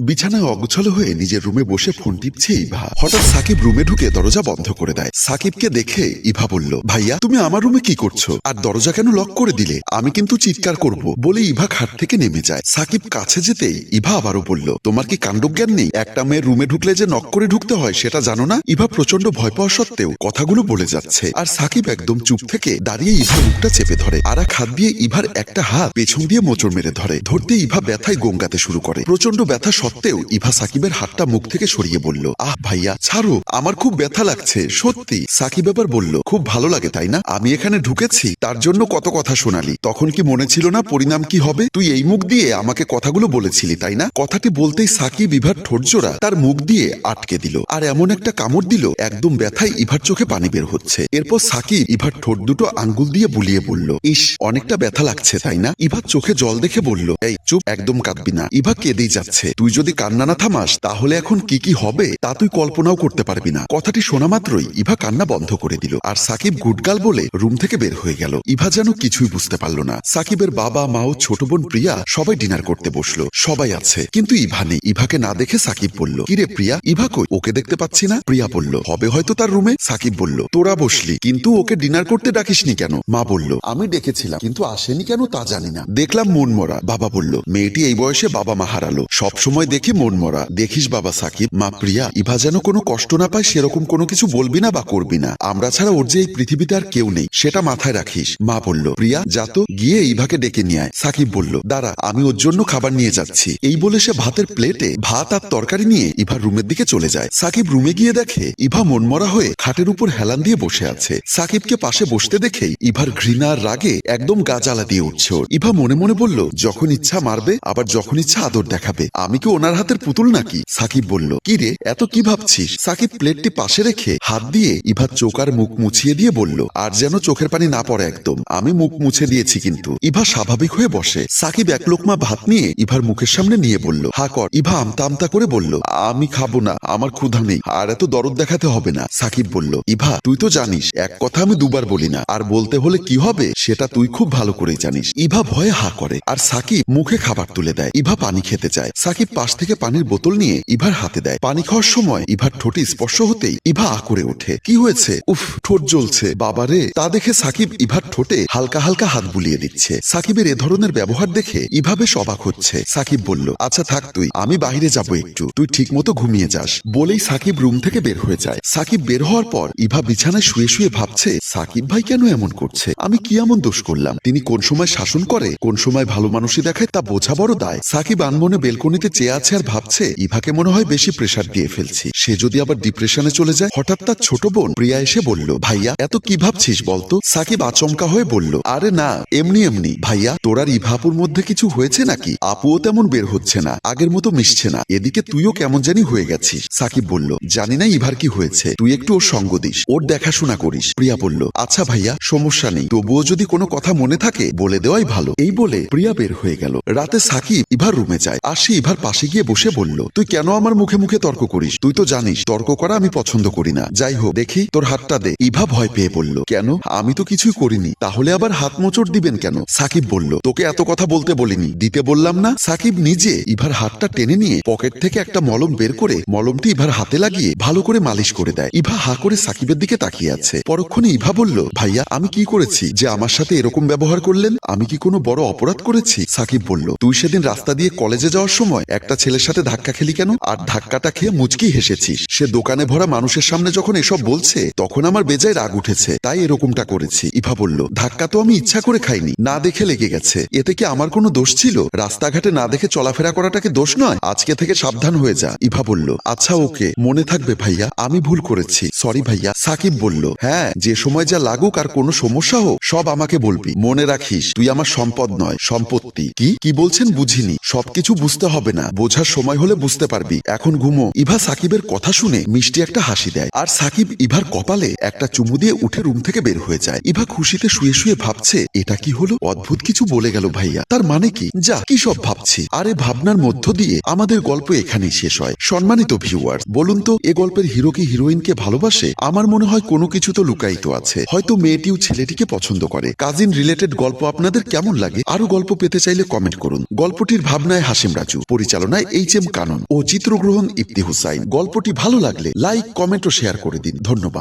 বিছানায় অগোছল হয়ে নিজের রুমে বসে ফোন টিপছে ইভা। হঠাৎ সাকিব রুমে ঢুকে দরজা বন্ধ করে দেয়। সাকিবকে দেখে ইভা বলল, ভাইয়া, তুমি আমার রুমে কি করছ? আর দরজা কেন লক করে দিলে? আমি কিন্তু চিৎকার করব। বলে ইভা খাট থেকে নেমে যায়। সাকিব কাছে যেতেই ইভা আবারও বলল, তোমার কি কাণ্ডজ্ঞান নেই? একটা মেয়ের রুমে ঢুকলে যে নক করে ঢুকতে হয়, সেটা জানো না? ইভা প্রচণ্ড ভয় পাওয়া সত্ত্বেও কথাগুলো বলে যাচ্ছে। আর সাকিব একদম চুপ থেকে দাঁড়িয়ে ইভার মুখটা চেপে ধরে। আর এক হাত দিয়ে ইভার একটা হাত পেছন দিয়ে মোচড় মেরে ধরে। ধরতে ইভা ব্যথায় গঙ্গাতে শুরু করে। প্রচণ্ড ব্যথা সত্ত্বেও ইভা সাকিবের হাতটা মুখ থেকে সরিয়ে বলল, আহ ভাইয়া, ছাড়ো, আমার খুব ব্যথা লাগছে, সত্যি। সাকিব এবার বলল, খুব ভালো লাগে, তাই না? আমি এখানে ঢুকেছি, তার জন্য কত কথা শোনালি। তখন কি মনে ছিল না পরিণাম কি হবে? তুই এই মুখ দিয়ে আমাকে কথাগুলো বলেছিলি, তাই না? কথাটি বলতেই সাকিব ইভার ঠোঁটজোড়া তার মুখ দিয়ে আটকে দিল, আর এমন একটা কামড় দিল, একদম ব্যথায় ইভার চোখে পানি বের হচ্ছে। এরপর সাকিব ইভার ঠোঁট দুটো আঙ্গুল দিয়ে বুলিয়ে বলল, ইস, অনেকটা ব্যথা লাগছে, তাই না? ইভার চোখে জল দেখে বলল, এই, চুপ, একদম কাঁদবি না। ইভা কেঁদেই যাচ্ছে, তুই যদি কান্না না থামাস, তাহলে এখন কি কি হবে তা তুই কল্পনাও করতে পারবি না। কথাটি শোনা মাত্রই ইভা কান্না বন্ধ করে দিল আর সাকিব গুটগাল বলে রুম থেকে বের হয়ে গেল। ইভা যেন কিছুই বুঝতে পারল না। সাকিবের বাবা, মা ও ছোট বোন প্রিয়া সবাই ডিনার করতে বসল। সবাই আছে, কিন্তু ইভা নেই। ইভাকে না দেখে সাকিব বলল, কিরে প্রিয়া, ইভা কই? ওকে দেখতে পাচ্ছি না? প্রিয়া বলল, হবে হয়তো তার রুমে? সাকিব বলল, তোরা বসলি, কিন্তু ওকে ডিনার করতে ডাকিসনি কেন? মা বলল, আমি ডেকেছিলাম, কিন্তু আসেনি কেন তা জানি না। দেখলাম মন মরা বাবা বলল, মেয়েটি এই বয়সে বাবা মা হারালো। সব সময় দেখি মন মরা। দেখিস বাবা সাকিব, মা প্রিয়া, ইভা যেন কোনো কষ্ট না পায়, সেরকম কোনো কিছু বলবি না বা করবি না। আমরা ছাড়া ওর যে এই পৃথিবীতে আর কেউ নেই, সেটা মাথায় রাখিস। মা বলল, প্রিয়া, যা তো। গিয়ে ইভাকে ডেকে নিয়ে আয়। সাকিব বলল, দাঁড়া, আমি ওর জন্য খাবার নিয়ে যাচ্ছি। এই বলে সে ভাতের প্লেটে ভাত আর তরকারি নিয়ে ইভার রুমের দিকে চলে যায়। সাকিব রুমে গিয়ে দেখে, ইভা মনমরা হয়ে খাটের উপর হেলান দিয়ে বসে আছে। সাকিবকে পাশে বসতে দেখেই ইভার ঘৃণার রাগে একদম গা জ্বালা দিয়ে উঠছে। ইভা মনে মনে বলল, যখন ইচ্ছা মারবে, আবার যখন ইচ্ছা আদর দেখাবে। আমি কি ওনার হাতের পুতুল নাকি? সাকিব বলল, কি রে, এত কি ভাবছিস? সাকিব প্লেটটি পাশে রেখে হাত দিয়ে ইভার চোখ মুখ মুছিয়ে দিয়ে বলল, আর যেন চোখের পানি না পড়ে একদম। আমি মুখ মুছে দিয়েছি কিন্তু। ইভা স্বাভাবিক হয়ে বসে। সাকিব এক লোকমা ভাত নিয়ে ইভার মুখের সামনে নিয়ে বলল, হা, কর। ইভা আমতা আমতা করে বলল, আমি খাব না, আমার ক্ষুধা নেই, আর এত দরদ দেখাতে হবে না। সাকিব বলল, ইভা, তুই তো জানিস, এক কথা আমি দুবার বলি না, আর বলতে হলে কি হবে, সেটা তুই খুব ভালো করেই জানিস। ইভা ভয়ে হা করে, আর সাকিব মুখে খাবার তুলে দেয়। ইভা পানি খেতে চায়। সাকিব পাশ থেকে পানির বোতল নিয়ে ইভার হাতে দেয়। পানি খাওয়ার সময় ইভার ঠোঁটে স্পর্শ হতেই ইভা আ করে ওঠে। কি হয়েছে? উফ, ঠোঁট জ্বলছে। বাবারে, তা দেখে সাকিব ইভার ঠোঁটে হালকা হালকা হাত বুলিয়ে দিচ্ছে। সাকিবের এ ধরনের ব্যবহার দেখে ইভা বেশ অবাক হচ্ছে। সাকিব বলল আচ্ছা থাক তুই, আমি বাইরে যাব একটু। তুই ঠিক মতো ঘুমিয়ে যাস। বলেই সাকিব রুম থেকে বের হয়ে যায়। সাকিব বের হওয়ার পর ইভা বিছানায় শুয়ে শুয়ে ভাবছে, সাকিব ভাই কেন এমন করছে? আমি কি এমন দোষ করলাম? তিনি কোন সময় শাসন করে, কোন সময় ভালো মানুষই দেখায়, তা বোঝা বড় দায়। সাকিব আনমনে বেলকনিতে চেয়ে আছে আর ভাবছে, ইভাকে মনে হয় বেশি প্রেসার দিয়ে ফেলছি। সে যদি আবার ডিপ্রেশনে চলে যায়, হঠাৎ তার ছোট বোন প্রিয়া এসে বলল, ভাইয়া, এত কি ভাবছিস বলতো? সাকিব আচমকা হয়ে বলল, আরে না, এমনি এমনি। ভাইয়া তোর আর ইভাপুর মধ্যে কিছু হয়েছে নাকি? আপুও তেমন বের হচ্ছে না, আগের মতো মিশছে না। এদিকে তুইও কেমন জানি হয়ে গেছিস। সাকিব বলল, জানি না, ইভার কি হয়েছে। তুই একটু ওর সঙ্গ দিস, ওর দেখাশোনা করিস। প্রিয়া বলল আচ্ছা ভাইয়া, সমস্যা নেই। তবুও যদি কোনো কথা মনে থাকে, বলে দেওয়াই ভালো। এই বলে প্রিয়া বের হয়ে গেল। রাতে সাকিব ইভার রুমে যায়। আর সে ইভার পাশে গিয়ে বসে বলল, তুই কেন আমার মুখে মুখে তর্ক করিস? তুই তো জানিস, তর্ক করা আমি পছন্দ করি না। যাই হোক, দেখি তোর হাতটা দে। ইভা ভয় পেয়ে বলল, কেন? আমি তো কিছুই করিনি। তাহলে আবার হাত মোচড় দিবেন কেন? সাকিব বলল, তোকে এত কথা বলতে বলিনি। দিতে বললাম না। সাকিব নিজে ইভার হাতটা টেনে নিয়ে পকেট থেকে একটা মলম বের করে মলমটি ইভার হাতে লাগিয়ে ভালো করে মালিশ করে দেয়। ইভা হা করে সাকিবের দিকে তাকিয়ে আছে। পরক্ষণে ইভা বলল, ভাইয়া, আমি কি করেছি? যে আমার সাথে এরকম ব্যবহার করলেন? আমি কি কোনো বড় অপরাধ করেছি? সাকিব বলল, তুই সেদিন রাস্তা দিয়ে কলেজে যাওয়ার সময় একটা ছেলের সাথে ধাক্কা খেলি কেন? আর ধাক্কাটা খেয়ে মুচকি হেসেছিস। সে দোকানে ভরা মানুষের সামনে যখন এসব বলছে, তখন আমার বেজায় রাগ উঠেছে। তাই এরকমটা করেছি। ইভা বলল, ধাক্কা তো আমি ইচ্ছা করে খাইনি। না দেখে লেগে গেছে। এতে কি আমার কোনো দোষ ছিল? রাস্তাঘাটে না দেখে চলাফেরা করাটাকে দোষ নয়? আজকে থেকে সাবধান হয়ে যা। ইভা বলল আচ্ছা ওকে। মনে থাকবে ভাইয়া, আমি ভুল করেছি। সরি ভাইয়া। সাকিব বলল হ্যাঁ যে সময় যা লাগুক আর কোনো সমস্যা হোক, সব আমাকে বলবি। মনে রাখিস, তুই আমার সম্পদ নয়, সম্পত্তি। কি? কি বলছেন বুঝিনি। সবকিছু বুঝতে হবে না। বোঝার সময় হলে বুঝতে পারবি। এখন ঘুমো। ইভা সাকিবের কথা শুনে মিষ্টি একটা হাসি দেয়। আর সাকিব ইভার কপালে একটা চুমু দিয়ে উঠে রুম থেকে বের হয়ে যায়। ইভা খুশিতে শুয়ে শুয়ে ভাবছে, এটা কি হলো? অদ্ভুত কিছু বলে গেল ভাইয়া। তার মানে কি? যা, কি সব ভাবছি? আরে, ভাবনার মধ্য দিয়ে আমাদের গল্প এখানেই শেষ হয়। সম্মানিত ভিউয়ার্স বলুন তো, এ গল্পের হিরো কি হিরোইনকে ভালোবাসে? আমার মনে হয় কোনো কিছু তো লুকায়িত আছে। হয়তো মেয়েটিও ছেলেটিকে পছন্দ করে। কাজিন রিলেটেড গল্প আপনাদের কেমন লাগে? আরও গল্প পেতে চাইলে কমেন্ট করুন। গল্পটির ভাবনায় হাসিম রাজু, পরিচালনায় এইচ এম কানন ও চিত্রগ্রহণ ইফতি হুসাইন। গল্পটি ভালো লাগলে লাইক কমেন্ট ও শেয়ার করে দিন। ধন্যবাদ।